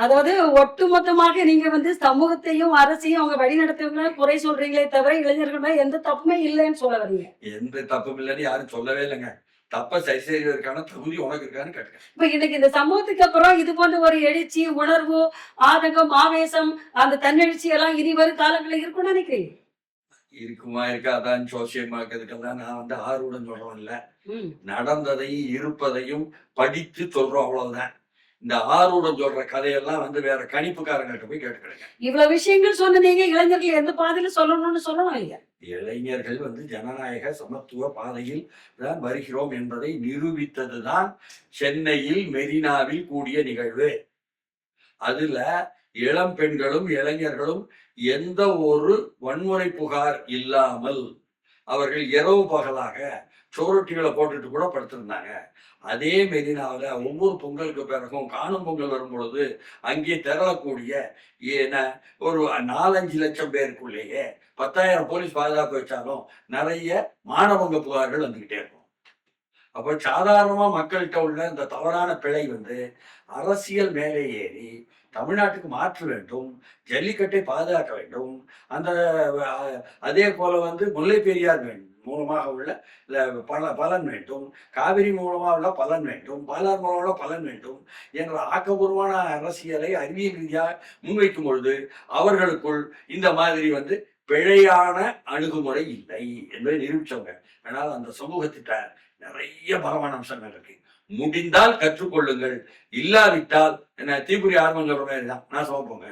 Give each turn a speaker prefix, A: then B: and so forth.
A: அதாவது ஒட்டுமொத்தமாக நீங்க வந்து சமூகத்தையும் அரசையும் அவங்க வழி நடத்துவங்கள குறை சொல்றீங்களே தவிர இளைஞர்கள் மேல எந்த தப்புமே இல்லைன்னு சொல்ல வரீங்க.
B: எந்த தப்பும் இல்லைன்னு யாரும் சொல்லவே இல்லைங்க. தப்ப சரி செய்வதற்கான தகுதி உனக்கு இருக்கான்னு கேட்டுக்க
A: இப்ப இன்னைக்கு இந்த சமூகத்துக்கு அப்புறம் இது போன்ற ஒரு எழுச்சி உணர்வு ஆதங்கம் ஆவேசம் அந்த தன்னெழுச்சி எல்லாம் இனி வரும் காலங்களில் இருக்கும்னு நினைக்கிறீங்க?
B: இருக்குமா இருக்காதான் சோசியமாக்கிறதுக்கெல்லாம் நான் வந்து ஆர்வம் சொல்றோம் இல்ல. நடந்ததையும் இருப்பதையும் படித்து சொல்றோம் அவ்வளவுதான். இந்த ஆர்வம் சொல்ற கதையெல்லாம் வந்து வேற கணிப்புக்காரங்கிட்ட போய் கேட்டுக்கிடுங்க.
A: இவ்வளவு விஷயங்கள் சொன்ன நீங்க இளைஞர்கள்? எந்த பாதையில சொல்லணும்னு சொல்லணும் இல்லையா?
B: இளைஞர்கள் வந்து ஜனநாயக சமத்துவ பாதையில் தான் வருகிறோம் என்பதை நிரூபித்ததுதான் சென்னையில் மெரினாவில் கூடிய நிகழ்வு. அதுல இளம் பெண்களும் இளைஞர்களும் எந்த ஒரு வன்முறை புகார் இல்லாமல் அவர்கள் இரவு பகலாக சோரொட்டிகளை போட்டுட்டு கூட படுத்திருந்தாங்க. அதே மெரினாவில் ஒவ்வொரு பொங்கலுக்கு பிறகும் காணும் பொங்கல் வரும்பொழுது அங்கே திரளக்கூடிய ஏன்னா ஒரு நாலஞ்சு லட்சம் பேருக்குள்ளேயே பத்தாயிரம் போலீஸ் பாதுகாப்பு வச்சாலும் நிறைய மாணவங்க புகார்கள் வந்துக்கிட்டே இருக்கும். அப்போ சாதாரணமா மக்கள்கிட்ட உள்ள இந்த தவறான பிழை வந்து அரசியல் மேலே ஏறி தமிழ்நாட்டுக்கு மாற்ற வேண்டும் ஜல்லிக்கட்டை பாதுகாக்க வேண்டும் அந்த அதே போல வந்து முல்லை பெரியார் வேண்டும் மூலமாக உள்ள பல பலன் வேண்டும் காவிரி மூலமாக உள்ள பலன் வேண்டும் பாலார் மூலம் உள்ள பலன் வேண்டும் என்ற ஆக்கப்பூர்வமான அரசியலை அறிவியல் ரீதியாக முன்வைக்கும் பொழுது அவர்களுக்குள் இந்த மாதிரி வந்து பிழையான அணுகுமுறை இல்லை என்பதை நிரூபிச்சவங்க. ஆனால் அந்த சமூகத்திட்ட நிறைய பலமான அம்சங்கள் இருக்கு. முடிந்தால் கற்றுக்கொள்ளுங்கள். இல்லாவிட்டால் என்ன தீக்குறி ஆர்வங்கள் சொல்ற மாதிரி தான். நான் சமப்போங்க